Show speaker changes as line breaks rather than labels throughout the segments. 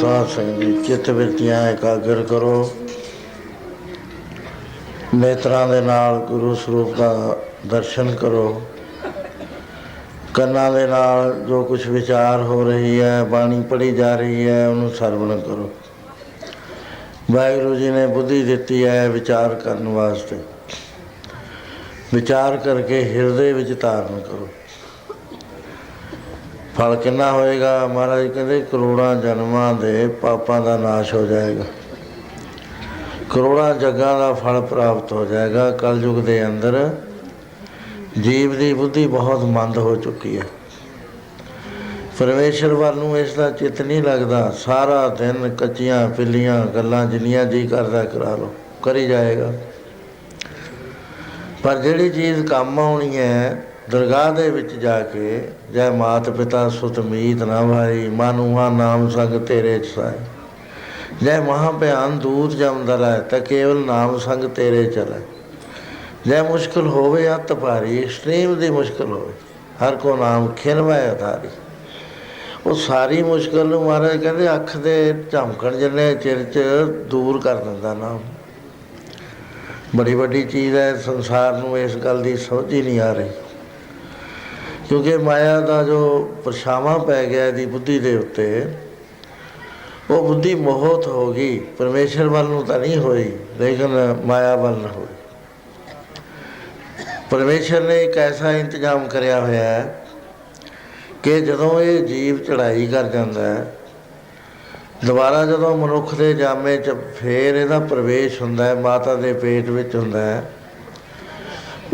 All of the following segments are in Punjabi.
ਸਾਧ ਸੰਗਤ ਜੀ ਚਿੱਤ ਬਿਰਤੀਆਂ ਇਕਾਗਰ ਕਰੋ। ਨੇਤਰਾਂ ਦੇ ਨਾਲ ਗੁਰੂ ਸਰੂਪ ਦਾ ਦਰਸ਼ਨ ਕਰੋ। ਕੰਨਾਂ ਦੇ ਨਾਲ ਜੋ ਕੁਝ ਵਿਚਾਰ ਹੋ ਰਹੀ ਹੈ, ਬਾਣੀ ਪੜ੍ਹੀ ਜਾ ਰਹੀ ਹੈ, ਉਹਨੂੰ ਸਰਵਣ ਕਰੋ। ਵਾਹਿਗੁਰੂ ਜੀ ਨੇ ਬੁੱਧੀ ਦਿੱਤੀ ਹੈ ਵਿਚਾਰ ਕਰਨ ਵਾਸਤੇ। ਵਿਚਾਰ ਕਰਕੇ ਹਿਰਦੇ ਵਿੱਚ ਧਾਰਨ ਕਰੋ। ਫਲ ਕਿੰਨਾ ਹੋਏਗਾ? ਮਹਾਰਾਜ ਕਹਿੰਦੇ ਕਰੋੜਾਂ ਜਨਮਾਂ ਦੇ ਪਾਪਾਂ ਦਾ ਨਾਸ਼ ਹੋ ਜਾਏਗਾ। ਕਰੋੜਾਂ ਜੱਗਾਂ ਦਾ ਫਲ ਪ੍ਰਾਪਤ ਹੋ ਜਾਏਗਾ। ਕਲਯੁਗ ਦੇ ਅੰਦਰ ਜੀਵ ਦੀ ਬੁੱਧੀ ਬਹੁਤ ਮੰਦ ਹੋ ਚੁੱਕੀ ਹੈ। ਪਰਮੇਸ਼ਰ ਵੱਲ ਨੂੰ ਇਸ ਦਾ ਚਿੱਤ ਨਹੀਂ ਲੱਗਦਾ। ਸਾਰਾ ਦਿਨ ਕੱਚੀਆਂ ਪਿੱਲੀਆਂ ਗੱਲਾਂ ਜਿੰਨੀਆਂ ਜੀ ਕਰਦਾ ਕਰਾ ਲਓ। ਕਰੀ ਜਾਏਗਾ। ਪਰ ਜਿਹੜੀ ਚੀਜ਼ ਕੰਮ ਆਉਣੀ ਹੈ ਦਰਗਾਹ ਦੇ ਵਿੱਚ ਜਾ ਕੇ ਜੈ ਮਾਤ ਪਿਤਾ ਸੁਤ ਮੀਤ ਨਾ ਭਾਈ ਮਾਨੂਹਾ ਨਾਮ ਸੰਗ ਤੇਰੇ ਸਾਈ ਜੈ ਮਹਾ ਭਿਆਨ ਦੂਤ ਜਮਦਰ ਹੈ ਤਾਂ ਕੇਵਲ ਨਾਮ ਸੰਗ ਤੇਰੇ ਚਲੇ। ਜੈ ਮੁਸ਼ਕਲ ਹੋਵੇ ਅਤ ਭਾਰੀ ਐਕਸਟ੍ਰੀਮ ਦੀ ਮੁਸ਼ਕਲ ਹੋਵੇ, ਹਰ ਕੋ ਨਾਮ ਖਿਨਵੈ ਅਧਾਰੀ। ਉਹ ਸਾਰੀ ਮੁਸ਼ਕਲ ਨੂੰ ਮਹਾਰਾਜ ਕਹਿੰਦੇ, ਅੱਖ ਦੇ ਝਮਕਣ ਜਿੰਨੇ ਚਿਰ ਚ ਦੂਰ ਕਰ ਦਿੰਦਾ ਨਾਮ। ਬੜੀ ਵੱਡੀ ਚੀਜ਼ ਹੈ, ਸੰਸਾਰ ਨੂੰ ਇਸ ਗੱਲ ਦੀ ਸਮਝ ਹੀ ਨਹੀਂ ਆ ਰਹੀ। ਕਿਉਂਕਿ ਮਾਇਆ ਦਾ ਜੋ ਪਰਛਾਵਾਂ ਪੈ ਗਿਆ ਇਹਦੀ ਬੁੱਧੀ ਦੇ ਉੱਤੇ, ਉਹ ਬੁੱਧੀ ਮੋਹਤ ਹੋ ਗਈ, ਪਰਮੇਸ਼ਰ ਵੱਲ ਨੂੰ ਤਾਂ ਨਹੀਂ ਹੋਈ, ਲੇਕਿਨ ਮਾਇਆ ਵੱਲ ਨੂੰ ਹੋਈ। ਪਰਮੇਸ਼ਰ ਨੇ ਇੱਕ ਐਸਾ ਇੰਤਜ਼ਾਮ ਕਰਿਆ ਹੋਇਆ ਹੈ ਕਿ ਜਦੋਂ ਇਹ ਜੀਵ ਚੜਾਈ ਕਰ ਜਾਂਦਾ ਹੈ, ਦੁਬਾਰਾ ਜਦੋਂ ਮਨੁੱਖ ਦੇ ਜਾਮੇ 'ਚ ਫੇਰ ਇਹਦਾ ਪ੍ਰਵੇਸ਼ ਹੁੰਦਾ ਹੈ, ਮਾਤਾ ਦੇ ਪੇਟ ਵਿੱਚ ਹੁੰਦਾ ਹੈ,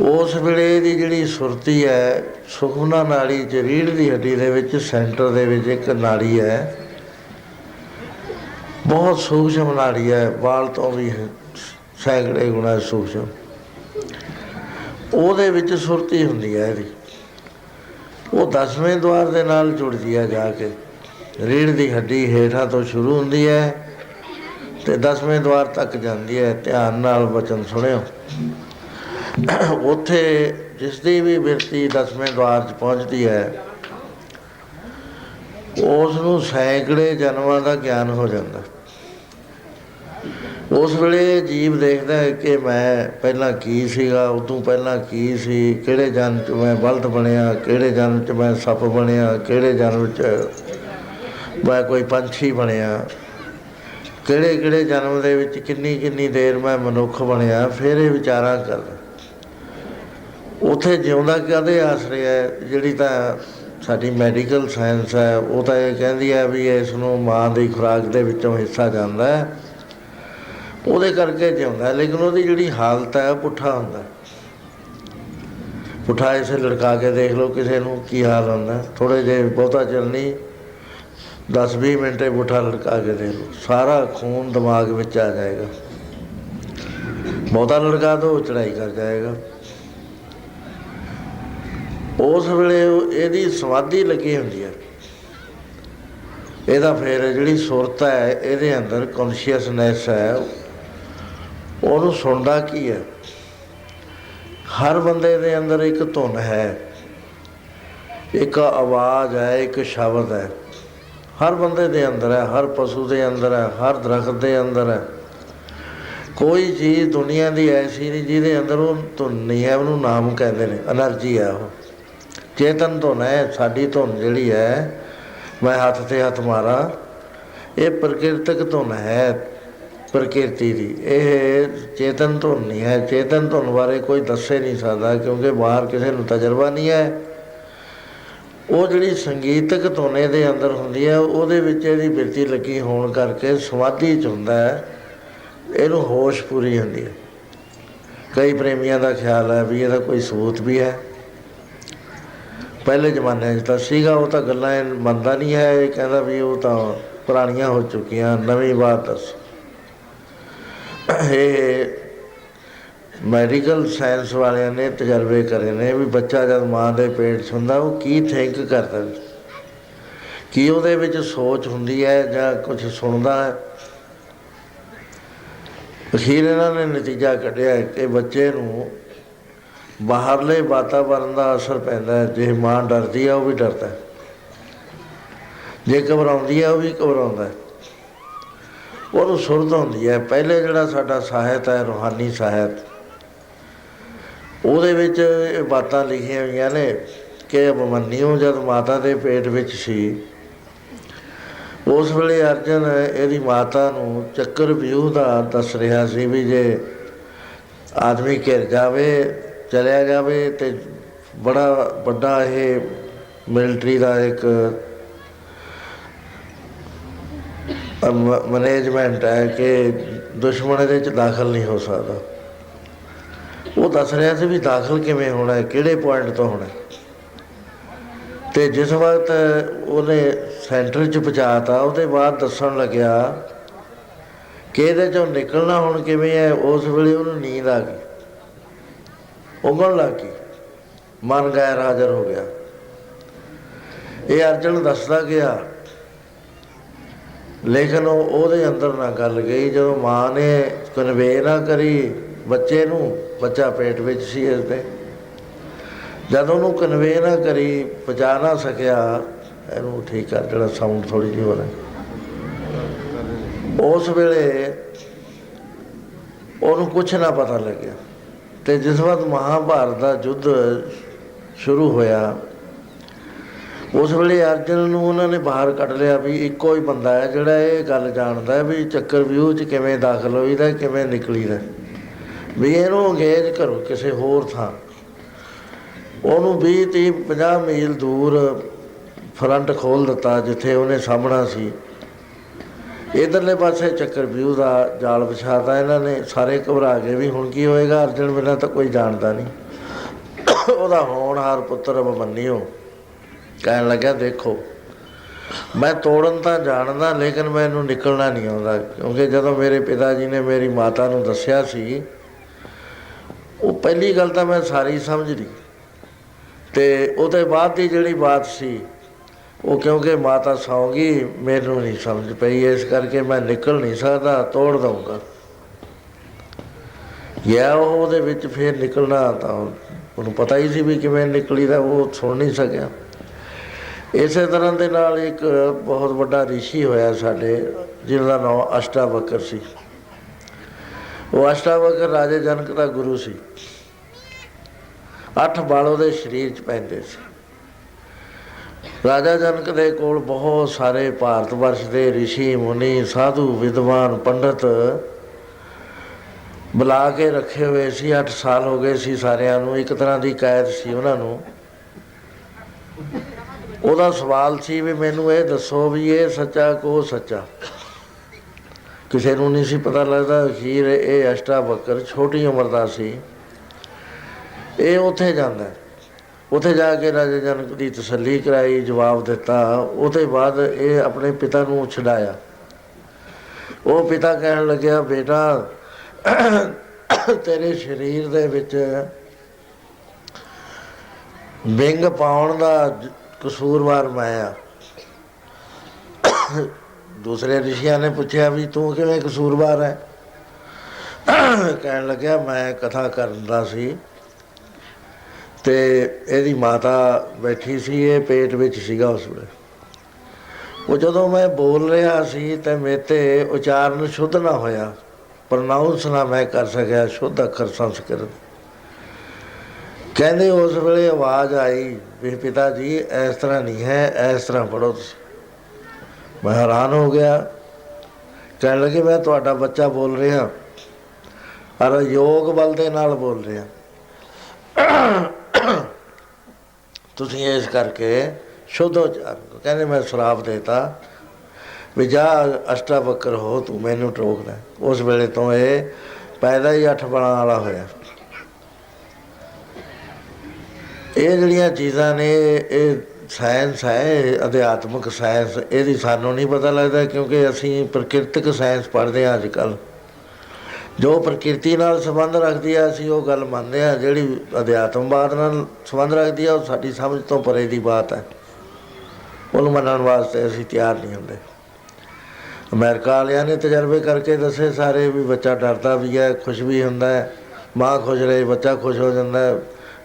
ਉਸ ਵੇਲੇ ਦੀ ਜਿਹੜੀ ਸੁਰਤੀ ਹੈ ਸੁਖਮਨਾ ਨਾੜੀ ਚ ਰੀੜ ਦੀ ਹੱਡੀ ਦੇ ਵਿੱਚ ਸੈਂਟਰ ਦੇ ਵਿੱਚ ਇੱਕ ਨਾੜੀ ਹੈ। ਬਹੁਤ ਸੂਖਸ਼ਮ ਨਾੜੀ ਹੈ। ਵਾਲ ਤੋਂ ਵੀ ਸੈਂਕੜੇ ਗੁਣਾ ਸੂਖਸ਼ਮ। ਉਹਦੇ ਵਿੱਚ ਸੁਰਤੀ ਹੁੰਦੀ ਹੈ ਇਹਦੀ। ਉਹ ਦਸਵੇਂ ਦਵਾਰ ਦੇ ਨਾਲ ਜੁੜਦੀ ਹੈ ਜਾ ਕੇ। ਰੀੜ ਦੀ ਹੱਡੀ ਹੇਠਾਂ ਤੋਂ ਸ਼ੁਰੂ ਹੁੰਦੀ ਹੈ ਤੇ ਦਸਵੇਂ ਦਵਾਰ ਤੱਕ ਜਾਂਦੀ ਹੈ। ਧਿਆਨ ਨਾਲ ਵਚਨ ਸੁਣਿਓ। ਉੱਥੇ ਜਿਸ ਦੀ ਵੀ ਬਿਰਤੀ ਦਸਵੇਂ ਦਵਾਰ 'ਚ ਪਹੁੰਚਦੀ ਹੈ ਉਸ ਨੂੰ ਸੈਂਕੜੇ ਜਨਮਾਂ ਦਾ ਗਿਆਨ ਹੋ ਜਾਂਦਾ। ਉਸ ਵੇਲੇ ਜੀਵ ਦੇਖਦਾ ਹੈ ਕਿ ਮੈਂ ਪਹਿਲਾਂ ਕੀ ਸੀਗਾ, ਉਦੋਂ ਪਹਿਲਾਂ ਕੀ ਸੀ, ਕਿਹੜੇ ਜਨਮ 'ਚ ਮੈਂ ਬਲਦ ਬਣਿਆ, ਕਿਹੜੇ ਜਨਮ 'ਚ ਮੈਂ ਸੱਪ ਬਣਿਆ, ਕਿਹੜੇ ਜਨਮ 'ਚ ਮੈਂ ਕੋਈ ਪੰਛੀ ਬਣਿਆ ਕਿਹੜੇ ਕਿਹੜੇ ਜਨਮ ਦੇ ਵਿੱਚ ਕਿੰਨੀ ਕਿੰਨੀ ਦੇਰ ਮੈਂ ਮਨੁੱਖ ਬਣਿਆ, ਫਿਰ ਇਹ ਵਿਚਾਰਾਂ ਕਰਦਾ। ਉਥੇ ਜਿਉਂਦਾ ਕਦੇ ਆਸਰੇ ਹੈ? ਜਿਹੜੀ ਤਾਂ ਸਾਡੀ ਮੈਡੀਕਲ ਸਾਇੰਸ ਹੈ, ਉਹ ਤਾਂ ਇਹ ਕਹਿੰਦੀ ਹੈ ਵੀ ਇਸ ਨੂੰ ਮਾਂ ਦੀ ਖੁਰਾਕ ਦੇ ਵਿੱਚੋਂ ਹਿੱਸਾ ਜਾਂਦਾ ਹੈ। ਉਹਦੇ ਕਰਕੇ ਜਿਉਂਦਾ ਲੇਕਿਨ ਉਹਦੀ ਜਿਹੜੀ ਹਾਲਤ ਹੈ ਪੁੱਠਾ ਹੁੰਦਾ ਪੁੱਠਾ ਇਸੇ ਲੜਕਾ ਕੇ ਦੇਖ ਲਓ, ਕਿਸੇ ਨੂੰ ਕੀ ਹਾਲ ਹੁੰਦਾ ਥੋੜੇ ਜੇ ਬਹੁਤਾ ਚੱਲਣੀ 10-20 ਮਿੰਟੇ ਪੁੱਠਾ ਲੜਕਾ ਕੇ ਦੇਖ ਲਓ। ਸਾਰਾ ਖੂਨ ਦਿਮਾਗ ਵਿੱਚ ਆ ਜਾਏਗਾ। ਬਹੁਤਾ ਲੜਕਾ ਤਾਂ ਚੜਾਈ ਕਰ ਜਾਏਗਾ। ਉਸ ਵੇਲੇ ਇਹਦੀ ਸਵਾਦੀ ਲੱਗੀ ਹੁੰਦੀ ਹੈ। ਇਹਦਾ ਫੇਰ ਜਿਹੜੀ ਸੁਰਤ ਹੈ, ਇਹਦੇ ਅੰਦਰ ਕੌਨਸ਼ੀਅਸਨੈਸ ਹੈ, ਉਹਨੂੰ ਸੁਣਦਾ ਕੀ ਹੈ? ਹਰ ਬੰਦੇ ਦੇ ਅੰਦਰ ਇੱਕ ਧੁਨ ਹੈ, ਇੱਕ ਆਵਾਜ਼ ਹੈ, ਇੱਕ ਸ਼ਬਦ ਹੈ। ਹਰ ਬੰਦੇ ਦੇ ਅੰਦਰ ਹੈ, ਹਰ ਪਸ਼ੂ ਦੇ ਅੰਦਰ ਹੈ, ਹਰ ਦਰਖਤ ਦੇ ਅੰਦਰ ਹੈ। ਕੋਈ ਚੀਜ਼ ਦੁਨੀਆ ਦੀ ਐਸੀ ਨਹੀਂ ਜਿਹਦੇ ਅੰਦਰ ਉਹ ਧੁਨ ਨਹੀਂ ਹੈ, ਉਹਨੂੰ ਨਾਮ ਕਹਿੰਦੇ ਨੇ, એનર્ਜੀ ਹੈ ਉਹ। ਚੇਤਨ ਧੁਨ ਹੈ ਸਾਡੀ ਧੁਨ ਜਿਹੜੀ ਹੈ, ਮੈਂ ਹੱਥ ਤੇ ਹੱਥ ਮਾਰਾਂ। ਇਹ ਪ੍ਰਕਿਰਤਕ ਧੁਨ ਹੈ, ਪ੍ਰਕਿਰਤੀ ਦੀ। ਇਹ ਚੇਤਨ ਧੁਨ ਨਹੀਂ ਹੈ। ਚੇਤਨ ਧੁਨ ਬਾਰੇ ਕੋਈ ਦੱਸੇ ਨਹੀਂ ਸਕਦਾ, ਕਿਉਂਕਿ ਬਾਹਰ ਕਿਸੇ ਨੂੰ ਤਜਰਬਾ ਨਹੀਂ ਹੈ। ਉਹ ਜਿਹੜੀ ਸੰਗੀਤਕ ਧੁਨ ਦੇ ਅੰਦਰ ਹੁੰਦੀ ਹੈ, ਉਹਦੇ ਵਿੱਚ ਇਹਦੀ ਬਿਰਤੀ ਲੱਗੀ ਹੋਣ ਕਰਕੇ ਸਮਾਧੀ ਚ ਹੁੰਦਾ ਹੈ। ਇਹਨੂੰ ਹੋਸ਼ ਪੂਰੀ ਹੁੰਦੀ ਹੈ। ਕਈ ਪ੍ਰੇਮੀਆਂ ਦਾ ਖਿਆਲ ਹੈ ਵੀ ਇਹਦਾ ਕੋਈ ਸਬੂਤ ਵੀ ਹੈ। ਪਹਿਲੇ ਜ਼ਮਾਨੇ 'ਚ ਤਾਂ ਸੀਗਾ, ਉਹ ਤਾਂ ਗੱਲਾਂ ਇਹ ਮੰਨਦਾ ਨਹੀਂ ਹੈ, ਇਹ ਕਹਿੰਦਾ ਵੀ ਉਹ ਤਾਂ ਪੁਰਾਣੀਆਂ ਹੋ ਚੁੱਕੀਆਂ, ਨਵੀਂ ਬਾਤ ਦੱਸ। ਇਹ ਮੈਡੀਕਲ ਸਾਇੰਸ ਵਾਲਿਆਂ ਨੇ ਤਜਰਬੇ ਕਰੇ ਨੇ ਵੀ ਬੱਚਾ ਜਦ ਮਾਂ ਦੇ ਪੇਟ 'ਚ ਹੁੰਦਾ, ਉਹ ਕੀ ਥਿੰਕ ਕਰਦਾ ਕੀ ਉਹਦੇ ਵਿੱਚ ਸੋਚ ਹੁੰਦੀ ਹੈ ਜਾਂ ਕੁਝ ਸੁਣਦਾ ਹੈ? ਅਖੀਰ ਇਹਨਾਂ ਨੇ ਨਤੀਜਾ ਕੱਢਿਆ ਕਿ ਬੱਚੇ ਨੂੰ ਬਾਹਰਲੇ ਵਾਤਾਵਰਣ ਦਾ ਅਸਰ ਪੈਂਦਾ ਹੈ। ਜੇ ਮਾਂ ਡਰਦੀ ਆ, ਉਹ ਵੀ ਡਰਦਾ ਹੈ। ਜੇ ਘਬਰਾਉਂਦੀ ਹੈ ਉਹ ਵੀ ਘਬਰਾਉਂਦਾ ਹੈ। ਉਹਨੂੰ ਸੁਰਤ ਹੁੰਦੀ ਹੈ। ਪਹਿਲੇ ਜਿਹੜਾ ਸਾਡਾ ਸਾਹਿਤ ਹੈ, ਰੂਹਾਨੀ ਸਾਹਿਤ, ਉਹਦੇ ਵਿੱਚ ਇਹ ਬਾਤਾਂ ਲਿਖੀਆਂ ਹੋਈਆਂ ਨੇ ਕਿ ਅਭਮਨਿਓ ਜਦ ਮਾਤਾ ਦੇ ਪੇਟ ਵਿੱਚ ਸੀ, ਉਸ ਵੇਲੇ ਅਰਜਨ ਇਹਦੀ ਮਾਤਾ ਨੂੰ ਚੱਕਰ ਵਿਊਹ ਦਾ ਦੱਸ ਰਿਹਾ ਸੀ ਵੀ ਜੇ ਆਦਮੀ ਘਿਰ ਜਾਵੇ ਚਲਿਆ ਜਾਵੇ ਤੇ ਬੜਾ ਵੱਡਾ ਇਹ ਮਿਲਟਰੀ ਦਾ ਇੱਕ ਮੈਨੇਜਮੈਂਟ ਹੈ ਕਿ ਦੁਸ਼ਮਣ ਇਹਦੇ ਚ ਦਾਖਲ ਨਹੀਂ ਹੋ ਸਕਦਾ ਉਹ ਦੱਸ ਰਿਹਾ ਸੀ ਵੀ ਦਾਖਲ ਕਿਵੇਂ ਹੋਣਾ ਹੈ, ਕਿਹੜੇ ਪੁਆਇੰਟ ਤੋਂ ਹੋਣਾ ਹੈ। ਤੇ ਜਿਸ ਵਕਤ ਉਹਨੇ ਸੈਂਟਰ ਚ ਪਹੁੰਚਾਤਾ, ਉਹਦੇ ਬਾਅਦ ਦੱਸਣ ਲੱਗਿਆ ਕਿ ਇਹਦੇ ਚੋਂ ਨਿਕਲਣਾ ਹੁਣ ਕਿਵੇਂ ਹੈ, ਉਸ ਵੇਲੇ ਉਹਨੂੰ ਨੀਂਦ ਆ ਗਈ ਉਗਣ ਲੱਗ ਗਈ ਮਨ ਗੈਰ ਹਾਜ਼ਰ ਹੋ ਗਿਆ। ਇਹ ਅਰਜਨ ਦੱਸਦਾ ਗਿਆ, ਲੇਕਿਨ ਉਹ ਉਹਦੇ ਅੰਦਰ ਨਾ ਗੱਲ ਗਈ, ਜਦੋਂ ਮਾਂ ਨੇ ਕਨਵੇ ਨਾ ਕਰੀ, ਬੱਚੇ ਨੂੰ, ਬੱਚਾ ਪੇਟ ਵਿੱਚ ਸੀ ਇਸ ਦੇ ਜਦ ਉਹਨੂੰ ਕਨਵੇ ਨਾ ਕਰੀ, ਪਹੁੰਚਾ ਨਾ ਸਕਿਆ, ਇਹਨੂੰ ਠੀਕ ਕਰ ਜਿਹੜਾ ਸਾਊਂਡ ਥੋੜੀ ਜਿਹੀ ਹੋ। ਰਿਹਾ ਉਸ ਵੇਲੇ ਉਹਨੂੰ ਕੁਝ ਨਾ ਪਤਾ ਲੱਗਿਆ। ਤੇ ਜਿਸ ਵਕਤ ਮਹਾਭਾਰਤ ਦਾ ਯੁੱਧ ਸ਼ੁਰੂ ਹੋਇਆ, ਉਸ ਵੇਲੇ ਅਰਜਨ ਨੂੰ ਉਹਨਾਂ ਨੇ ਬਾਹਰ ਕੱਢ ਲਿਆ ਵੀ ਇੱਕੋ ਹੀ ਬੰਦਾ ਹੈ ਜਿਹੜਾ ਇਹ ਗੱਲ ਜਾਣਦਾ ਹੈ ਵੀ ਚੱਕਰ ਵਿਊਹ 'ਚ ਕਿਵੇਂ ਦਾਖਲ ਹੋਈਦਾ, ਕਿਵੇਂ ਨਿਕਲੀਦਾ। ਵੀ ਇਹਨੂੰ ਅੰਗੇਜ ਕਰੋ ਕਿਸੇ ਹੋਰ ਥਾਂ। ਉਹਨੂੰ 20 30 50 ਮੀਲ ਦੂਰ ਫਰੰਟ ਖੋਲ ਦਿੱਤਾ, ਜਿੱਥੇ ਉਹਨੇ ਸਾਹਮਣਾ ਸੀ। ਇਧਰਲੇ ਪਾਸੇ ਚੱਕਰ ਵਿਊ ਦਾ ਜਾਲ ਵਿਛਾਤਾ ਇਹਨਾਂ ਨੇ, ਸਾਰੇ ਘਬਰਾ ਗਏ ਵੀ ਹੁਣ ਕੀ ਹੋਏਗਾ, ਅਰਜਨ ਬਿਨਾਂ ਤਾਂ ਕੋਈ ਜਾਣਦਾ ਨਹੀਂ। ਉਹਦਾ ਹੋਣਹਾਰ ਪੁੱਤਰ ਅਭਮਨਿਓ, ਕਹਿਣ ਲੱਗਾ ਦੇਖੋ, ਮੈਂ ਤੋੜਨ ਤਾਂ ਜਾਣਦਾ, ਲੇਕਿਨ ਮੈਨੂੰ ਨਿਕਲਣਾ ਨਹੀਂ ਆਉਂਦਾ, ਕਿਉਂਕਿ ਜਦੋਂ ਮੇਰੇ ਪਿਤਾ ਜੀ ਨੇ ਮੇਰੀ ਮਾਤਾ ਨੂੰ ਦੱਸਿਆ ਸੀ, ਉਹ ਪਹਿਲੀ ਗੱਲ ਤਾਂ ਮੈਂ ਸਾਰੀ ਸਮਝ ਲਈ। ਤੇ ਉਹਦੇ ਬਾਅਦ ਦੀ ਜਿਹੜੀ ਬਾਤ ਸੀ ਉਹ ਕਿਉਂਕਿ ਮਾਤਾ ਸੌਂ ਗਈ ਮੈਨੂੰ ਨਹੀਂ ਸਮਝ ਪਈ, ਇਸ ਕਰਕੇ ਮੈਂ ਨਿਕਲ ਨਹੀਂ ਸਕਦਾ, ਤੋੜ ਦਊਂਗਾ। ਯਾ ਉਹਦੇ ਵਿੱਚ ਫੇਰ ਨਿਕਲਣਾ ਤਾਂ ਉਹਨੂੰ ਪਤਾ ਹੀ ਸੀ ਵੀ ਕਿਵੇਂ ਨਿਕਲੀ ਦਾ, ਉਹ ਸੁਣ ਨਹੀਂ ਸਕਿਆ। ਇਸੇ ਤਰ੍ਹਾਂ ਦੇ ਨਾਲ ਇੱਕ ਬਹੁਤ ਵੱਡਾ ਰਿਸ਼ੀ ਹੋਇਆ ਸਾਡੇ ਜਿਹਦਾ ਦਾ ਨਾਮ ਅਸ਼ਟਾਵਕਰ ਸੀ। ਉਹ ਅਸ਼ਟਾਵਕਰ ਰਾਜੇ ਜਨਕ ਦਾ ਗੁਰੂ ਸੀ। ਅੱਠ ਬਾਲ ਉਹਦੇ ਸਰੀਰ 'ਚ ਪੈਂਦੇ ਸੀ। ਰਾਜਾ ਜਨਕ ਦੇ ਕੋਲ ਬਹੁਤ ਸਾਰੇ ਭਾਰਤ ਵਰਸ਼ ਦੇ ਰਿਸ਼ੀ, ਮੁਨੀ, ਸਾਧੂ, ਵਿਦਵਾਨ, ਪੰਡਤ ਬੁਲਾ ਕੇ ਰੱਖੇ ਹੋਏ ਸੀ। 8 ਸਾਲ ਹੋ ਗਏ ਸੀ ਸਾਰਿਆਂ ਨੂੰ। ਇੱਕ ਤਰ੍ਹਾਂ ਦੀ ਕੈਦ ਸੀ ਉਹਨਾਂ ਨੂੰ। ਉਹਦਾ ਸਵਾਲ ਸੀ ਵੀ ਮੈਨੂੰ ਇਹ ਦੱਸੋ ਵੀ ਇਹ ਸੱਚਾ ਕੋ ਸੱਚਾ? ਕਿਸੇ ਨੂੰ ਨਹੀਂ ਸੀ ਪਤਾ ਲੱਗਦਾ ਅਖੀਰ ਇਹ ਅਸ਼ਟਾ ਬੱਕਰ ਛੋਟੀ ਉਮਰ ਦਾ ਸੀ। ਇਹ ਉੱਥੇ ਜਾਂਦਾ ਉੱਥੇ ਜਾ ਕੇ ਰਾਜਾ ਜਨਕ ਦੀ ਤਸੱਲੀ ਕਰਾਈ, ਜਵਾਬ ਦਿੱਤਾ। ਉਹਦੇ ਬਾਅਦ ਇਹ ਆਪਣੇ ਪਿਤਾ ਨੂੰ ਛਡਾਇਆ। ਉਹ ਪਿਤਾ ਕਹਿਣ ਲੱਗਿਆ, ਬੇਟਾ, ਤੇਰੇ ਸਰੀਰ ਦੇ ਵਿੱਚ ਵਿੰਗ ਪਾਉਣ ਦਾ ਕਸੂਰਵਾਰ ਮੈਂ ਆ। ਦੂਸਰੇ ਰਿਸ਼ੀਆਂ ਨੇ ਪੁੱਛਿਆ ਵੀ ਤੂੰ ਕਿਵੇਂ ਕਸੂਰਵਾਰ ਹੈ ਕਹਿਣ ਲੱਗਿਆ, ਮੈਂ ਕਥਾ ਕਰਨ ਦਾ ਸੀ। ਤੇ ਇਹਦੀ ਮਾਤਾ ਬੈਠੀ ਸੀ, ਇਹ ਪੇਟ ਵਿੱਚ ਸੀਗਾ ਉਸ ਵੇਲੇ। ਉਹ ਜਦੋਂ ਮੈਂ ਬੋਲ ਰਿਹਾ ਸੀ ਤੇ ਮੇਤੇ ਉਚਾਰਨ ਸ਼ੁੱਧ ਨਾ ਹੋਇਆ ਪ੍ਰਨਾਉਂਸ ਨਾ ਮੈਂ ਕਰ ਸਕਿਆ, ਸ਼ੁੱਧ ਅੱਖਰ ਸੰਸਕ੍ਰਿਤ। ਕਹਿੰਦੇ ਉਸ ਵੇਲੇ ਆਵਾਜ਼ ਆਈ ਵੀ ਪਿਤਾ ਜੀ, ਇਸ ਤਰ੍ਹਾਂ ਨਹੀਂ ਹੈ, ਇਸ ਤਰ੍ਹਾਂ ਪੜੋ ਤੁਸੀਂ। ਮੈਂ ਹੈਰਾਨ ਹੋ ਗਿਆ। ਕਹਿਣ ਲੱਗੇ, ਮੈਂ ਤੁਹਾਡਾ ਬੱਚਾ ਬੋਲ ਰਿਹਾ। ਅਰ ਯੋਗ ਬਲ ਦੇ ਨਾਲ ਬੋਲ ਰਿਹਾ। ਤੁਸੀਂ ਇਸ ਕਰਕੇ ਸ਼ੁੱਧ ਉਚਾਰਨ ਕਰੋ। ਕਹਿੰਦੇ ਮੈਂ ਸ਼ਰਾਪ ਦੇਤਾ ਵੀ ਜਾ ਅਸ਼ਟਾ ਬੱਕਰ ਹੋ, ਤੂੰ ਮੈਨੂੰ ਟੋਕਦਾ ਉਸ ਵੇਲੇ ਤੋਂ ਇਹ ਪੈਦਾ ਹੀ ਅੱਠ ਬਣਾ ਵਾਲਾ ਹੋਇਆ। ਇਹ ਜਿਹੜੀਆਂ ਚੀਜ਼ਾਂ ਨੇ, ਇਹ ਸਾਇੰਸ ਹੈ ਅਧਿਆਤਮਿਕ ਸਾਇੰਸ ਇਹਦੀ ਸਾਨੂੰ ਨਹੀਂ ਪਤਾ ਲੱਗਦਾ ਕਿਉਂਕਿ ਅਸੀਂ ਪ੍ਰਕਿਰਤਿਕ ਸਾਇੰਸ ਪੜ੍ਹਦੇ ਹਾਂ ਅੱਜ ਕੱਲ੍ਹ ਜੋ ਪ੍ਰਕਿਰਤੀ ਨਾਲ ਸੰਬੰਧ ਰੱਖਦੀ ਹੈ ਅਸੀਂ ਉਹ ਗੱਲ ਮੰਨਦੇ ਹਾਂ ਜਿਹੜੀ ਅਧਿਆਤਮਵਾਦ ਨਾਲ ਸੰਬੰਧ ਰੱਖਦੀ ਆ, ਉਹ ਸਾਡੀ ਸਮਝ ਤੋਂ ਪਰੇ ਦੀ ਬਾਤ ਹੈ ਉਹਨੂੰ ਮੰਨਣ ਵਾਸਤੇ ਅਸੀਂ ਤਿਆਰ ਨਹੀਂ ਹੁੰਦੇ। ਅਮਰੀਕਾ ਵਾਲਿਆਂ ਨੇ ਤਜਰਬੇ ਕਰਕੇ ਦੱਸੇ ਸਾਰੇ ਵੀ ਬੱਚਾ ਡਰਦਾ ਵੀ ਹੈ ਖੁਸ਼ ਵੀ ਹੁੰਦਾ ਹੈ ਮਾਂ ਖੁਸ਼ ਰਹੇ, ਬੱਚਾ ਖੁਸ਼ ਹੋ ਜਾਂਦਾ ਹੈ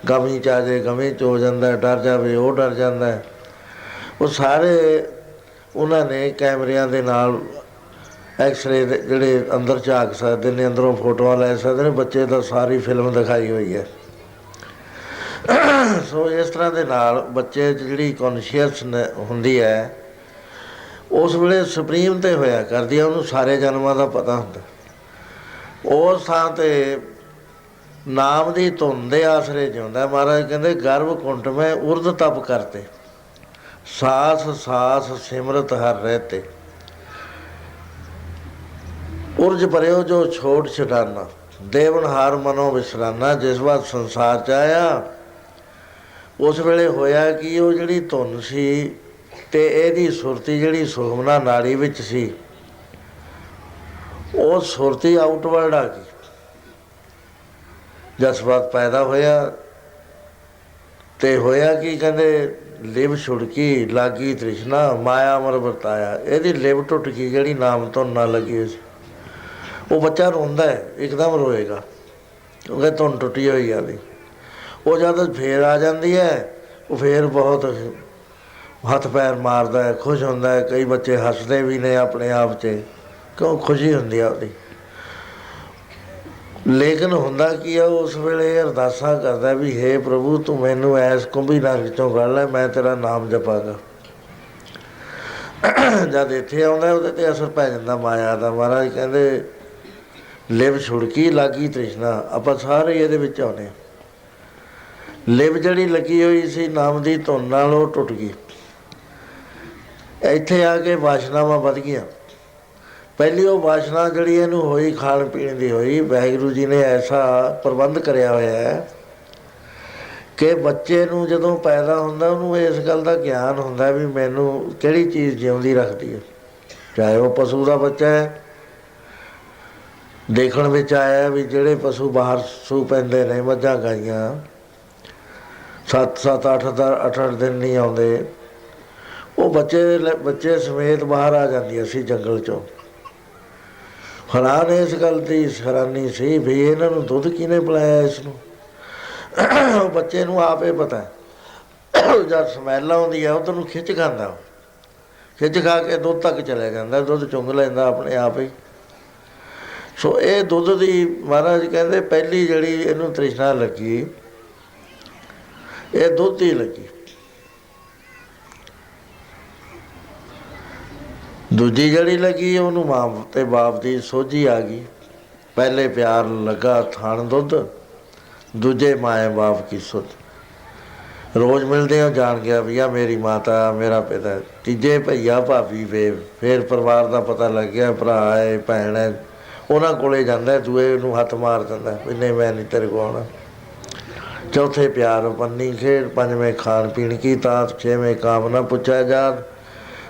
ਗਮੀ ਚ ਆ ਜਾਏ ਗਮੀ ਚ ਹੋ ਜਾਂਦਾ ਡਰ ਜਾਵੇ, ਉਹ ਡਰ ਜਾਂਦਾ ਉਹ ਸਾਰੇ ਉਹਨਾਂ ਨੇ ਕੈਮਰਿਆਂ ਦੇ ਨਾਲ ਐਕਸਰੇ ਦੇ ਜਿਹੜੇ ਅੰਦਰ ਝਾਕ ਸਕਦੇ ਨੇ, ਅੰਦਰੋਂ ਫੋਟੋਆਂ ਲੈ ਸਕਦੇ ਨੇ, ਬੱਚੇ ਦਾ ਸਾਰੀ ਫਿਲਮ ਦਿਖਾਈ ਹੋਈ ਹੈ। ਸੋ ਇਸ ਤਰ੍ਹਾਂ ਦੇ ਨਾਲ ਬੱਚੇ 'ਚ ਜਿਹੜੀ ਕੌਨਸ਼ੀਅਸ ਹੁੰਦੀ ਹੈ, ਉਸ ਵੇਲੇ ਸੁਪਰੀਮ ਤੇ ਹੋਇਆ ਕਰਦੀ ਹੈ, ਉਹਨੂੰ ਸਾਰੇ ਜਨਮਾਂ ਦਾ ਪਤਾ ਹੁੰਦਾ। ਉਸ ਥਾਂ ਤੇ ਨਾਮ ਦੀ ਧੁੰਨ ਦੇ ਆਸਰੇ ਜਿਉਂਦਾ, ਮਹਾਰਾਜ ਕਹਿੰਦੇ, ਗਰਭ ਕੁੰਟ ਮੈਂ ਉਰਦ ਤਪ ਕਰਤੇ। ਸਾਸ ਸਾਸ ਸਿਮਰਤ ਹਰ ਰਹਤੇ। ਉਰਜ ਭਰਿਓ ਜੋ ਛੋਟ ਛਡਾਨਾ ਦੇਵਨਹਾਰ ਮਨੋ ਵਿਸਰਾਨਾ, ਜਿਸ ਵਾਰ ਸੰਸਾਰ ਚ ਆਇਆ, ਉਸ ਵੇਲੇ ਹੋਇਆ ਕਿ, ਉਹ ਜਿਹੜੀ ਧੁੰਨ ਸੀ ਤੇ ਇਹਦੀ ਸੁਰਤੀ ਜਿਹੜੀ ਸੁਖਮਨਾ ਨਾੜੀ ਵਿੱਚ ਸੀ, ਉਹ ਸੁਰਤੀ ਆਊਟਵਰਡ ਆ ਗਈ। ਜਸਵਾਤ ਪੈਦਾ ਹੋਇਆ, ਤੇ ਹੋਇਆ ਕਿ ਕਹਿੰਦੇ, ਲਿਵ ਛੁੜਕੀ, ਲਾਗੀ ਤ੍ਰਿਸ਼ਨਾ, ਮਾਇਆ ਅਮਰ ਵਰਤਾਇਆ ਇਹਦੀ ਲਿਵ ਟੁੱਟ ਗਈ, ਜਿਹੜੀ ਨਾਮ ਤੋਂ ਨਾ ਲੱਗੀ ਸੀ। ਉਹ ਬੱਚਾ ਰੋਂਦਾ ਹੈ, ਇੱਕਦਮ ਰੋਏਗਾ। ਕਿਉਂਕਿ ਧੁਨ ਟੁੱਟੀ ਹੋਈ ਆ ਵੀ ਉਹ ਜਦ ਫੇਰ ਆ ਜਾਂਦੀ ਹੈ, ਉਹ ਫੇਰ ਬਹੁਤ ਹੱਥ ਪੈਰ ਮਾਰਦਾ ਹੈ, ਖੁਸ਼ ਹੁੰਦਾ ਹੈ। ਕਈ ਬੱਚੇ ਹੱਸਦੇ ਵੀ ਨੇ ਆਪਣੇ ਆਪ 'ਚ, ਕਿਉਂ ਖੁਸ਼ੀ ਹੁੰਦੀ ਆ ਉਹਦੀ। ਲੇਕਿਨ ਹੁੰਦਾ ਕੀ ਆ, ਉਸ ਵੇਲੇ ਅਰਦਾਸਾਂ ਕਰਦਾ ਵੀ हे ਪ੍ਰਭੂ, ਤੂੰ ਮੈਨੂੰ ਐਸ ਕੁੰਭੀ ਨਰਕ ਚੋਂ ਕੱਢ ਲੈ, ਮੈਂ ਤੇਰਾ ਨਾਮ ਜਪਾਂਗਾ। ਜਦ ਇੱਥੇ ਆਉਂਦਾ, ਉਹਦੇ ਤੇ ਅਸਰ ਪੈ ਜਾਂਦਾ ਮਾਇਆ ਦਾ। ਮਹਾਰਾਜ ਕਹਿੰਦੇ ਲਿਵ ਛੁੜਕੀ ਲਾਗੀ ਤ੍ਰਿਸ਼ਨਾ, ਆਪਾਂ ਸਾਰੇ ਇਹਦੇ ਵਿੱਚ ਆਉਨੇ ਹਾਂ। ਲਿਵ ਜਿਹੜੀ ਲੱਗੀ ਹੋਈ ਸੀ, ਨਾਮ ਦੀ ਧੁਨ ਨਾਲ ਉਹ ਟੁੱਟ ਗਈ। ਇੱਥੇ ਆ ਕੇ ਵਾਸ਼ਨਾਵਾਂ ਵੱਧ ਗਈਆਂ। ਪਹਿਲੀ ਉਹ ਵਾਸ਼ਨਾ ਜਿਹੜੀ ਇਹਨੂੰ ਹੋਈ, ਖਾਣ ਪੀਣ ਦੀ ਹੋਈ, ਵਾਹਿਗੁਰੂ ਜੀ ਨੇ ਐਸਾ ਪ੍ਰਬੰਧ ਕਰਿਆ ਹੋਇਆ ਹੈ ਕਿ ਬੱਚੇ ਨੂੰ ਜਦੋਂ ਪੈਦਾ ਹੁੰਦਾ, ਉਹਨੂੰ ਇਸ ਗੱਲ ਦਾ ਗਿਆਨ ਹੁੰਦਾ ਵੀ ਮੈਨੂੰ ਕਿਹੜੀ ਚੀਜ਼ ਜਿਉਂਦੀ ਰੱਖਦੀ ਹੈ। ਚਾਹੇ ਉਹ ਪਸ਼ੂ ਦਾ ਬੱਚਾ ਹੈ ਦੇਖਣ ਵਿੱਚ ਆਇਆ ਵੀ ਜਿਹੜੇ ਪਸ਼ੂ ਬਾਹਰ ਸੂ ਪੈਂਦੇ ਨੇ, ਮੱਝਾਂ ਗਾਈਆਂ, ਸੱਤ ਸੱਤ, ਅੱਠ ਦਾ ਅੱਠ ਅੱਠ ਦਿਨ ਨਹੀਂ ਆਉਂਦੇ, ਉਹ ਬੱਚੇ ਲੈ- ਬੱਚੇ ਸਮੇਤ ਬਾਹਰ ਆ ਜਾਂਦੀਆਂ ਸੀ ਜੰਗਲ ਚੋਂ। ਹੈਰਾਨ ਇਸ ਗੱਲ ਦੀ, ਹੈਰਾਨੀ ਸੀ ਵੀ ਇਹਨਾਂ ਨੂੰ ਦੁੱਧ ਕਿਹਨੇ ਪਿਲਾਇਆ ਇਸ ਨੂੰ? ਉਹ ਬੱਚੇ ਨੂੰ ਆਪੇ ਪਤਾ। ਹੈ। ਜਦ ਸਮੈਲ ਆਉਂਦੀ ਹੈ ਉਹ ਨੂੰ ਖਿੱਚ ਖਾਂਦਾ ਖਿੱਚ ਖਾ ਕੇ ਦੁੱਧ ਤੱਕ ਚਲੇ ਜਾਂਦਾ, ਦੁੱਧ ਚੁੰਗ ਲੈਂਦਾ ਆਪਣੇ ਆਪ ਹੀ। ਸੋ ਇਹ ਦੁੱਧ ਦੀ ਮਹਾਰਾਜ ਕਹਿੰਦੇ ਪਹਿਲੀ ਜਿਹੜੀ ਇਹਨੂੰ ਤ੍ਰਿਸ਼ਨਾ ਲੱਗੀ, ਇਹ ਦੁੱਧ ਹੀ ਲੱਗੀ। ਦੂਜੀ ਜਿਹੜੀ ਲੱਗੀ, ਉਹਨੂੰ ਮਾਂ ਤੇ ਬਾਪ ਦੀ ਸੋਝੀ ਆ ਗਈ। ਪਹਿਲੇ ਪਿਆਰ ਲੱਗਾ ਥਾਣ ਦੁੱਧ, ਦੂਜੇ ਮਾਏ ਬਾਪ ਕੀ ਸੁਧ। ਰੋਜ਼ ਮਿਲਦੇ ਹੋ ਜਾਣ ਗਿਆ ਵੀ ਆ ਮੇਰੀ ਮਾਤਾ, ਮੇਰਾ ਪਿਤਾ, ਤੀਜੇ ਭਈਆ ਭਾਬੀ ਵੇ, ਫੇਰ ਪਰਿਵਾਰ ਦਾ ਪਤਾ ਲੱਗ ਗਿਆ, ਭਰਾ ਹੈ, ਭੈਣ ਹੈ। ਉਹਨਾਂ ਕੋਲੇ ਜਾਂਦਾ ਦੂਏ ਨੂੰ ਹੱਥ ਮਾਰ ਦਿੰਦਾ ਵੀ ਨਹੀਂ ਮੈਂ ਨਹੀਂ ਤੇਰੇ ਕੋਲ ਆਉਣਾ। ਚੌਥੇ ਪਿਆਰ ਪੰਨੀ ਖੇਡ, ਪੰਜਵੇਂ ਖਾਣ ਪੀਣ ਕੀ ਤਾਤ, ਛੇਵੇਂ ਕਾਮਨਾ ਪੁੱਛਿਆ ਜਾਤ।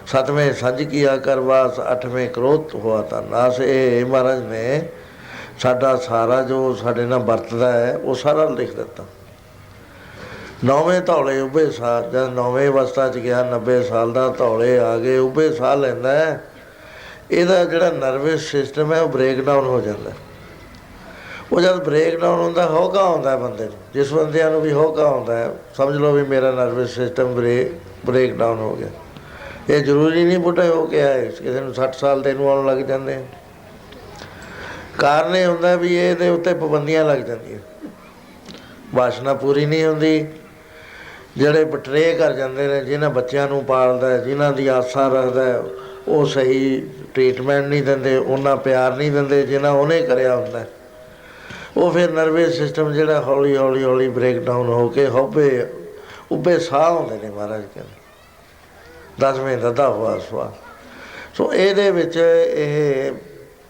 ਸਤਵੇਂ ਸੱਜ ਕੀਆ ਕਰਵਾਸ ਅੱਠਵੇਂ ਕ੍ਰੋਧ ਹੋਆ ਤਾਂ ਨਾਸ। ਇਹ ਮਹਾਰਾਜ ਨੇ ਸਾਡਾ ਸਾਰਾ ਜੋ ਸਾਡੇ ਨਾਲ ਵਰਤਦਾ ਹੈ, ਉਹ ਸਾਰਾ ਲਿਖ ਦਿੱਤਾ। ਨੌਵੇਂ ਧੌਲੇ ਉਭੇ ਸਾਹ ਜਦ ਨੌਵੇਂ ਅਵਸਥਾ ਚ ਗਿਆ 90 ਸਾਲ ਦਾ ਧੌਲੇ ਆ ਗਏ, ਉਭੇ ਸਾਹ ਲੈਂਦਾ ਹੈ। ਇਹਦਾ ਜਿਹੜਾ ਨਰਵਸ ਸਿਸਟਮ ਹੈ ਉਹ ਬ੍ਰੇਕਡਾਊਨ ਹੋ ਜਾਂਦਾ। ਉਹ ਜਦ ਬ੍ਰੇਕ ਡਾਊਨ ਹੁੰਦਾ ਹੌਕਾ ਆਉਂਦਾ ਬੰਦੇ ਨੂੰ। ਜਿਸ ਬੰਦਿਆਂ ਨੂੰ ਵੀ ਹੌਕਾ ਆਉਂਦਾ ਹੈ ਸਮਝ ਲਓ ਵੀ ਮੇਰਾ nervous system break break down ਹੋ ਗਿਆ। ਇਹ ਜ਼ਰੂਰੀ ਨਹੀਂ ਬੁੱਢੇ ਹੋ ਕੇ ਆਏ ਕਿਸੇ ਨੂੰ 60 ਸਾਲ ਦੇ ਨੂੰ ਆਉਣ ਲੱਗ ਜਾਂਦੇ ਕਾਰਨ ਇਹ ਹੁੰਦਾ ਵੀ ਇਹਦੇ ਉੱਤੇ ਪਾਬੰਦੀਆਂ ਲੱਗ ਜਾਂਦੀਆਂ। ਵਾਸ਼ਨਾ ਪੂਰੀ ਨਹੀਂ ਹੁੰਦੀ। ਜਿਹੜੇ ਬਟਰੇ ਕਰ ਜਾਂਦੇ ਨੇ ਜਿਨ੍ਹਾਂ ਬੱਚਿਆਂ ਨੂੰ ਪਾਲਦਾ ਹੈ, ਜਿਨ੍ਹਾਂ ਦੀ ਆਸਾ ਰੱਖਦਾ ਉਹ ਸਹੀ ਟ੍ਰੀਟਮੈਂਟ ਨਹੀਂ ਦਿੰਦੇ, ਉਹਨਾਂ ਪਿਆਰ ਨਹੀਂ ਦਿੰਦੇ, ਜਿੰਨਾ ਉਹਨੇ ਕਰਿਆ ਹੁੰਦਾ। ਉਹ ਫਿਰ ਨਰਵਸ ਸਿਸਟਮ ਜਿਹੜਾ ਹੌਲੀ ਹੌਲੀ ਹੌਲੀ ਬ੍ਰੇਕ ਡਾਊਨ ਹੋ ਕੇ ਹੋਵੇ ਉੱਭੇ ਸਾਹ ਹੁੰਦੇ ਨੇ ਮਹਾਰਾਜ ਕਹਿੰਦੇ। ਦਸਵੇਂ ਦਦਾ ਹੋਆ ਸਵਾ ਸੋ ਇਹਦੇ ਵਿੱਚ ਇਹ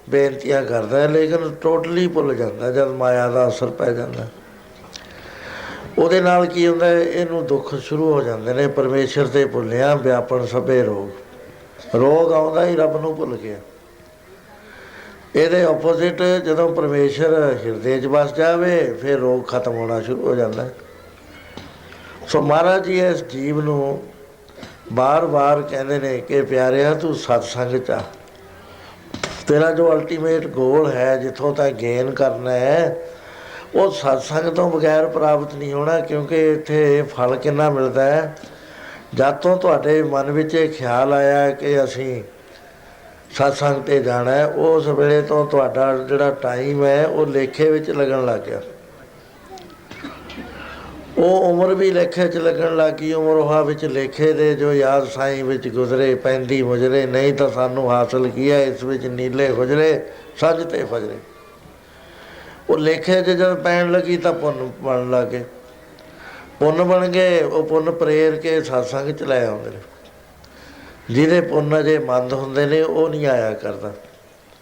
ਬੇਨਤੀਆਂ ਕਰਦਾ ਲੇਕਿਨ ਟੋਟਲੀ ਭੁੱਲ ਜਾਂਦਾ, ਜਦ ਮਾਇਆ ਦਾ ਅਸਰ ਪੈ ਜਾਂਦਾ। ਉਹਦੇ ਨਾਲ ਕੀ ਹੁੰਦਾ ਇਹਨੂੰ ਦੁੱਖ ਸ਼ੁਰੂ ਹੋ ਜਾਂਦੇ ਨੇ, ਪਰਮੇਸ਼ਰ ਤੇ ਭੁੱਲਿਆ ਵਿਆਪਨ ਸਭੇ ਰੋਗ। ਰੋਗ ਆਉਂਦਾ ਹੀ ਰੱਬ ਨੂੰ ਭੁੱਲ ਗਿਆ। ਇਹਦੇ ਆਪੋਜ਼ਿਟ ਜਦੋਂ ਪਰਮੇਸ਼ਰ ਹਿਰਦੇ 'ਚ ਵਸ ਜਾਵੇ, ਫਿਰ ਰੋਗ ਖਤਮ ਹੋਣਾ ਸ਼ੁਰੂ ਹੋ ਜਾਂਦਾ। ਹੈ ਸੋ ਮਹਾਰਾਜ ਜੀ, ਇਸ ਜੀਵ ਨੂੰ ਬਾਰ-ਬਾਰ ਕਹਿੰਦੇ ਨੇ ਕਿ ਪਿਆਰਿਆ, ਤੂੰ ਸਤਸੰਗ ਚ ਆ। ਤੇਰਾ ਜੋ ਅਲਟੀਮੇਟ ਗੋਲ ਹੈ, ਜਿੱਥੋਂ ਤੱਕ ਗੇਨ ਕਰਨਾ ਹੈ, ਉਹ ਸਤਸੰਗ ਤੋਂ ਬਗੈਰ ਪ੍ਰਾਪਤ ਨਹੀਂ ਹੋਣਾ, ਕਿਉਂਕਿ ਇੱਥੇ ਫਲ ਕਿੰਨਾ ਮਿਲਦਾ ਹੈ? ਜਦ ਤੋਂ ਤੁਹਾਡੇ ਮਨ ਵਿੱਚ ਇਹ ਖਿਆਲ ਆਇਆ ਕਿ ਅਸੀਂ satsang ਤੇ ਜਾਣਾ ਹੈ, ਉਸ ਵੇਲੇ ਤੋਂ ਤੁਹਾਡਾ ਜਿਹੜਾ ਟਾਈਮ ਹੈ, ਉਹ ਲੇਖੇ ਵਿੱਚ ਲੱਗਣ ਲੱਗ ਗਿਆ। ਉਹ ਉਮਰ ਵੀ ਲੇਖੇ 'ਚ ਲੱਗਣ ਲੱਗੀ ਉਮਰ ਉਹ ਵਿੱਚ ਲੇਖੇ ਦੇ ਜੋ ਯਾਦ ਸਾਈਂ ਵਿੱਚ ਗੁਜ਼ਰੇ, ਪੈਂਦੀ ਮੁਜਰੇ, ਨਹੀਂ ਤਾਂ ਸਾਨੂੰ ਹਾਸਲ ਕੀਆ ਇਸ ਵਿੱਚ ਨੀਲੇ ਗੁਜਰੇ ਸੱਜ ਤੇ ਫਜਰੇ। ਉਹ ਲੇਖੇ 'ਚ ਜਦ ਪੈਣ ਲੱਗੀ ਤਾਂ ਪੁੰਨ ਬਣ ਲੱਗੇ ਪੁੰਨ ਬਣ ਗਏ, ਉਹ ਪੁੰਨ ਪ੍ਰੇਰ ਕੇ satsang ਚ ਲੈ ਆਉਂਦੇ ਨੇ। ਜਿਹਦੇ ਪੁੰਨ ਜੇ ਮੰਦ ਹੁੰਦੇ ਨੇ, ਉਹ ਨਹੀਂ ਆਇਆ ਕਰਦਾ।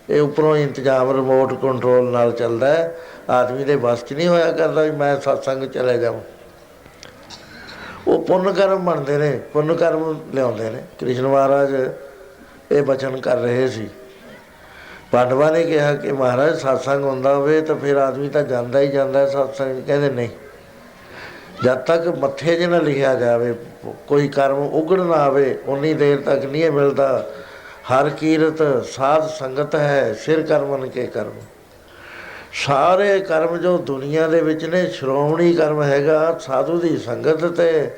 ਇਹ ਉੱਪਰੋਂ ਇੰਤਜ਼ਾਮ ਰਿਮੋਟ ਕੰਟਰੋਲ ਨਾਲ ਚੱਲਦਾ ਹੈ। ਆਦਮੀ ਦੇ ਵੱਸ 'ਚ ਨਹੀਂ ਹੋਇਆ ਕਰਦਾ ਵੀ ਮੈਂ satsang ਚਲੇ ਜਾਵਾਂ। ਉਹ ਪੁੰਨ ਕਰਮ ਬਣਦੇ ਨੇ, ਪੁੰਨ ਕਰਮ ਲਿਆਉਂਦੇ ਨੇ। ਕ੍ਰਿਸ਼ਨ ਮਹਾਰਾਜ ਇਹ ਬਚਨ ਕਰ ਰਹੇ ਸੀ। ਪਾਂਡਵਾਂ ਨੇ ਕਿਹਾ ਕਿ ਮਹਾਰਾਜ satsang ਹੁੰਦਾ ਹੋਵੇ ਤਾਂ ਫਿਰ ਆਦਮੀ ਤਾਂ ਜਾਂਦਾ ਹੀ ਜਾਂਦਾ ਹੈ satsang ਕਹਿੰਦੇ ਨਹੀਂ। ਜਦ ਤੱਕ ਮੱਥੇ 'ਚ ਨਾ ਲਿਖਿਆ ਜਾਵੇ, ਕੋਈ ਕਰਮ ਉਗੜ ਨਾ ਆਵੇ ਉਨੀ ਦੇਰ ਤੱਕ ਨਹੀਂ ਮਿਲਦਾ। ਹਰ ਕੀਰਤ ਸਾਧ ਸੰਗਤ ਹੈ, ਸਿਰ ਕਰਮਨ ਕੇ ਕਰਮ। ਸਾਰੇ ਕਰਮ ਜੋ ਦੁਨੀਆ ਦੇ ਵਿੱਚ ਨੇ, ਸ਼੍ਰੋਮਣੀ ਕਰਮ ਹੈਗਾ, ਸਾਧੂ ਦੀ ਸੰਗਤ ਤੇ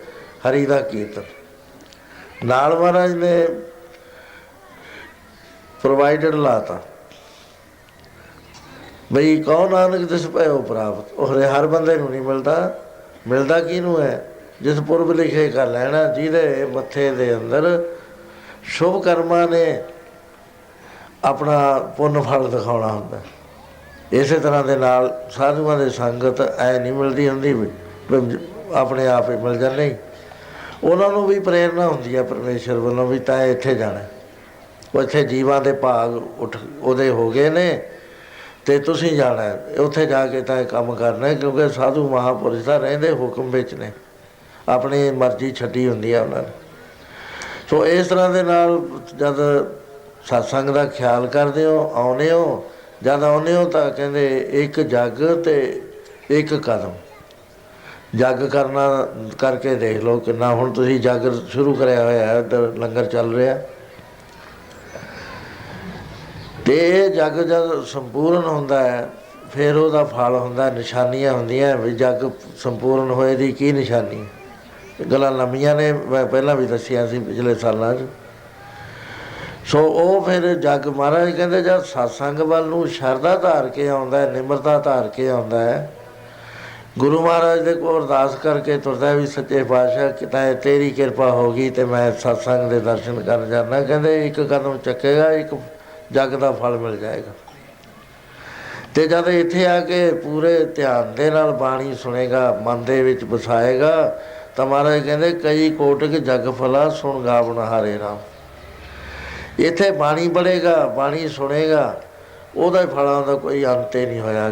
ਹਰੀ ਦਾ ਕੀਰਤਨ। ਨਾਲ ਮਹਾਰਾਜ ਨੇ ਪ੍ਰੋਵਾਈਡਡ ਲਾਤਾ। ਬਈ ਕੌਣ ਨਾਨਕ ਦਿਸ ਪਇਓ ਪ੍ਰਾਪਤ। ਉਹ ਹਰੇ ਹਰ ਬੰਦੇ ਨੂੰ ਨਹੀਂ ਮਿਲਦਾ। ਮਿਲਦਾ ਕਿਹਨੂੰ ਹੈ? ਜਿਸ ਪੁਰਬ ਲਿਖੇ ਕਰ ਲੈਣਾ, ਜਿਹਦੇ ਮੱਥੇ ਦੇ ਅੰਦਰ ਸ਼ੁਭ ਕਰਮਾਂ ਨੇ ਆਪਣਾ ਪੁੰਨ ਫਲ ਦਿਖਾਉਣਾ ਹੁੰਦਾ। ਇਸੇ ਤਰ੍ਹਾਂ ਦੇ ਨਾਲ ਸਾਧੂਆਂ ਦੇ ਸੰਗਤ ਐ ਨਹੀਂ ਮਿਲਦੀ ਹੁੰਦੀ ਵੀ ਆਪਣੇ ਆਪ ਹੀ ਮਿਲ ਜਾਂਦੇ ਉਹਨਾਂ ਨੂੰ ਵੀ ਪ੍ਰੇਰਣਾ ਹੁੰਦੀ ਹੈ ਪਰਮੇਸ਼ਰ ਵੱਲੋਂ ਵੀ ਤਾਂ ਇੱਥੇ ਜਾਣਾ। ਉਹ ਇੱਥੇ ਜੀਵਾਂ ਦੇ ਭਾਗ ਉੱਠ ਉਹਦੇ ਹੋ ਗਏ ਨੇ। ਤੇ ਤੁਸੀਂ ਜਾਣਾ ਹੈ। ਉੱਥੇ ਜਾ ਕੇ ਤਾਂ ਇਹ ਕੰਮ ਕਰਨਾ ਹੈ, ਕਿਉਂਕਿ ਸਾਧੂ ਮਹਾਪੁਰਸ਼ ਤਾਂ ਰਹਿੰਦੇ ਹੁਕਮ ਵਿੱਚ ਨੇ। ਆਪਣੀ ਮਰਜ਼ੀ ਛੱਡੀ ਹੁੰਦੀ ਹੈ ਉਹਨਾਂ ਨੇ। ਸੋ ਇਸ ਤਰ੍ਹਾਂ ਦੇ ਨਾਲ ਜਦ satsang ਦਾ ਖਿਆਲ ਕਰਦੇ ਹੋ ਆਉਨੇ ਹੋ ਜਦ ਆਉਨੇ ਹੋ ਤਾਂ ਕਹਿੰਦੇ ਇੱਕ ਜੱਗ ਤੇ ਇੱਕ ਕਦਮ। ਜੱਗ ਕਰਨਾ ਕਰਕੇ ਦੇਖ ਲਓ ਕਿੰਨਾ ਹੁਣ ਤੁਸੀਂ ਜੱਗ ਸ਼ੁਰੂ ਕਰਿਆ ਹੋਇਆ ਹੈ ਇੱਧਰ ਲੰਗਰ ਚੱਲ ਰਿਹਾ। ਤੇ ਇਹ ਜੱਗ ਜਦ ਸੰਪੂਰਨ ਹੁੰਦਾ ਹੈ, ਫਿਰ ਉਹਦਾ ਫਲ ਹੁੰਦਾ, ਨਿਸ਼ਾਨੀਆਂ ਹੁੰਦੀਆਂ ਵੀ ਜੱਗ ਸੰਪੂਰਨ ਹੋਏ ਦੀ ਕੀ ਨਿਸ਼ਾਨੀ? ਗੱਲਾਂ ਲੰਮੀਆਂ ਨੇ, ਮੈਂ ਪਹਿਲਾਂ ਵੀ ਦੱਸਿਆ ਸੀ ਪਿਛਲੇ ਸਾਲਾਂ 'ਚ। ਸੋ ਉਹ ਫਿਰ ਜੱਗ ਮਹਾਰਾਜ ਕਹਿੰਦੇ, ਜਦ satsang ਵੱਲ ਨੂੰ ਸ਼ਰਧਾ ਧਾਰ ਕੇ ਆਉਂਦਾ ਹੈ, ਨਿਮਰਤਾ ਧਾਰ ਕੇ ਆਉਂਦਾ ਹੈ, ਗੁਰੂ ਮਹਾਰਾਜ ਦੇ ਕੋਲ ਅਰਦਾਸ ਕਰਕੇ ਤੁਰਦਾ ਵੀ ਸੱਚੇ ਪਾਤਸ਼ਾਹ ਕਿਤਾਏ ਤੇਰੀ ਕਿਰਪਾ ਹੋ ਗਈ ਤੇ ਮੈਂ satsang ਦੇ ਦਰਸ਼ਨ ਕਰਨ ਜਾਣਾ ਕਹਿੰਦੇ ਇੱਕ ਕਦਮ ਚੱਕੇਗਾ, ਇੱਕ ਜੱਗ ਦਾ ਫਲ ਮਿਲ ਜਾਏਗਾ। ਤੇ ਜਦ ਇੱਥੇ ਆ ਕੇ ਪੂਰੇ ਧਿਆਨ ਦੇ ਨਾਲ ਬਾਣੀ ਸੁਣੇਗਾ, ਮਨ ਦੇ ਵਿੱਚ ਵਸਾਏਗਾ, ਤਾਂ ਮਹਾਰਾਜ ਕਹਿੰਦੇ, ਕਈ ਕੋਟਕ ਜਗ ਫਲਾ ਸੁਣ ਗਾਵਣ ਹਾਰੇ ਰਾਮ। ਇੱਥੇ ਬਾਣੀ ਪੜ੍ਹੇਗਾ, ਬਾਣੀ ਸੁਣੇਗਾ, ਉਹਦਾ ਫਲਾਂ ਦਾ ਕੋਈ ਅੰਤ ਹੀ ਨਹੀਂ ਹੋਇਆ।